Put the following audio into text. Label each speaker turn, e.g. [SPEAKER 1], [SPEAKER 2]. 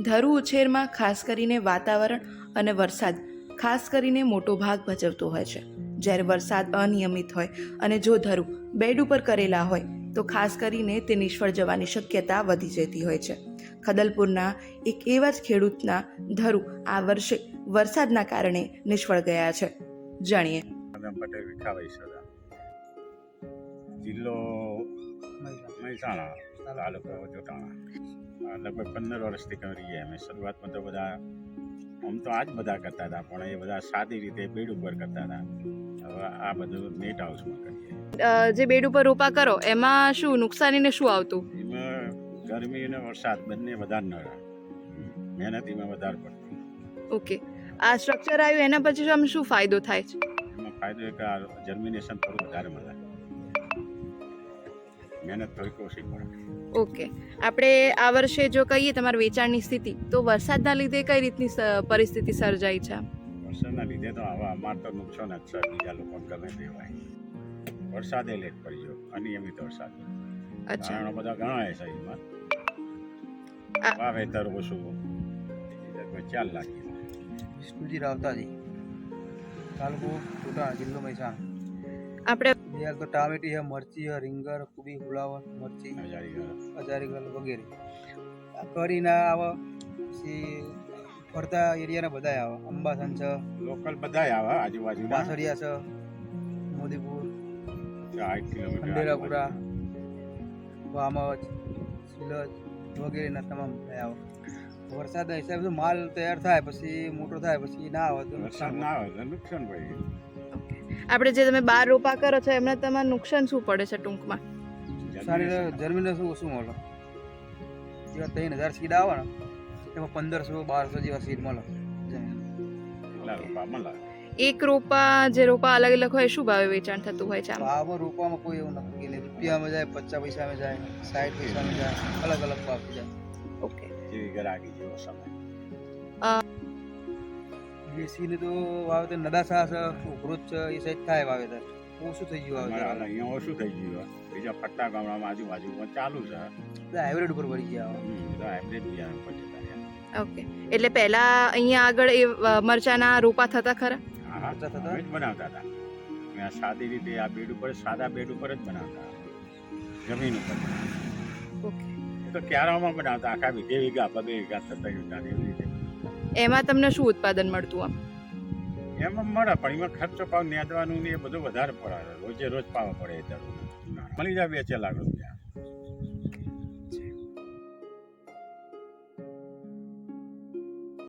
[SPEAKER 1] ધરુ ઉછેરમાં ખાસ કરીને વાતાવરણ અને વરસાદ, ખાસ કરીને મોટો ભાગ ભજવતો હોય છે. જ્યારે વરસાદ અનિયમિત હોય અને જો ધરુ બેડ ઉપર કરેલા હોય, તો ખાસ કરીને તે નિષ્ફળ જવાની શક્યતા વધી જતી હોય છે. ખદલપુરના એક એવા જ ખેડૂતના ધરુ આ વર્ષે વરસાદના કારણે નિષ્ફળ ગયા છે. જાણીએ.
[SPEAKER 2] જિલ્લો મહેસાણા તાલુકો જોટાણા લગભગ પંદર વર્ષથી કરીએ અમે શરૂઆતમાં તો બધા આમ તો આ જ બધા કરતા હતા પણ એ બધા સાદી રીતે બેડ ઉપર કરતા હતા. હવે આ બધું નેટ હાઉસમાં કરીએ.
[SPEAKER 1] જે બેડ ઉપર રોપા કરો એમાં શું નુકસાનીને શું આવતું?
[SPEAKER 2] એમાં ગરમી અને વરસાદ બંને વધારે નડે મહેનત એમાં વધારે પડતી.
[SPEAKER 1] ઓકે. આ સ્ટ્રક્ચર આવ્યું એના પછી આમ શું ફાયદો થાય છે?
[SPEAKER 2] એમાં ફાયદો એક જર્મિનેશન થોડું વધારે મળે. મહેનત ઓછી પડે.
[SPEAKER 1] ઓકે. આપણે આ વર્ષે જો કહીએ તમારા વેચાણની સ્થિતિ તો વરસાદના લીધે કઈ રીતની સ- પરિસ્થિતિ સર્જાઈ છે?
[SPEAKER 2] વરસાદના લીધે તો આવા અમાર તો નુકસાન જ છે બીજા લોકો ગમે તે હોય. વરસાદે લેટ પડી ગયો અનિયમિત વરસાદ.
[SPEAKER 1] અચ્છા.
[SPEAKER 2] કારણો બધા ઘણા એ એમાં. વાવેતર ઓછું ચાલ લાગી
[SPEAKER 3] વિષ્ણુજી રાવતાજી તાલુકો ટોટા જિલ્લો મહેસાણા.
[SPEAKER 1] આપણે
[SPEAKER 3] યાર તો ટામેટી છે મરચી હે રીંગણ કુબી ફુલાવર મરચી
[SPEAKER 2] હજારી ઘર
[SPEAKER 3] વગેરે. આ કરીને આવે પછી ફરતા એરિયાના બધા આવે. અંબાસન છે
[SPEAKER 2] લોકલ બધા આવે આજુબાજુ
[SPEAKER 3] બાસરિયા છે મોદીપુર ખંડેરાપુરા વામજ સિલજ વગેરેના તમામ આવે. વરસાદના હિસાબે માલ તૈયાર થાય પછી મોટો થાય પછી ના આવે તો
[SPEAKER 2] વરસાદ ના આવે તો નુકસાન પડી.
[SPEAKER 1] આપણે જે તમે બાર રોપા કરો છો એમને તમારે નુકસાન શું પડે છે ટૂંકમાં?
[SPEAKER 3] સારી જર્મીને શું શું મળે? જેવા ત્રણ હજાર સીડ આવે ને એમાં પંદરસો બારસો જેવા સીડ મળે
[SPEAKER 1] એક રોપા જે રોપા અલગ અલગ હોય શું ભાવે વેચાણ થતું હોય છે ભાવ
[SPEAKER 3] ભાવમાં રોપવામાં કોઈ એવું નથી કે રૂપિયામાં જાય પચાસ પૈસામાં જાય સાઠ પૈસામાં જાય અલગ અલગ ભાવ જાય.
[SPEAKER 1] ઓકે
[SPEAKER 2] જેવી ગરાગી જેવો સમય.
[SPEAKER 3] દેશીને તો વાવેતર નદાસા છે ઉભરોજ છે એ સાઈડ થાય વાવેતર. ઓછું થઈ ગયું વાવેતર?
[SPEAKER 2] અહીંયા ઓછું થઈ ગયું? બીજા ફટ્ટા ગામડામાં આજુબાજુમાં ચાલુ છે.
[SPEAKER 3] બધા હાઇબ્રિડ ઉપર વળી ગયા.
[SPEAKER 2] હાઇબ્રિડ પર જતા
[SPEAKER 1] ઓકે. એટલે પહેલા અહીંયા આગળ એ મરચાના રોપા થતા ખરા?
[SPEAKER 2] હા,
[SPEAKER 3] થતા?
[SPEAKER 2] બનાવતા હતા. મેં આ સાદી રીતે આ બેડ ઉપર સાદા બેડ ઉપર જ બનાવતા જમીન ઉપર.
[SPEAKER 1] ઓકે.
[SPEAKER 2] તો ક્યારામાં બનાવતા આખા વીઘે વીઘા બે વીઘા થતા જતા એવી રીતે.
[SPEAKER 1] એમાં તમને શું ઉત્પાદન મળતું આમ?
[SPEAKER 2] એમાં મળે, પણ એમાં ખર્ચો પાવ નેદવાનું ને એ બધું વધારે પડે રોજે રોજ પાવા પડે એ તરફ મળી જાય વેચે લાગો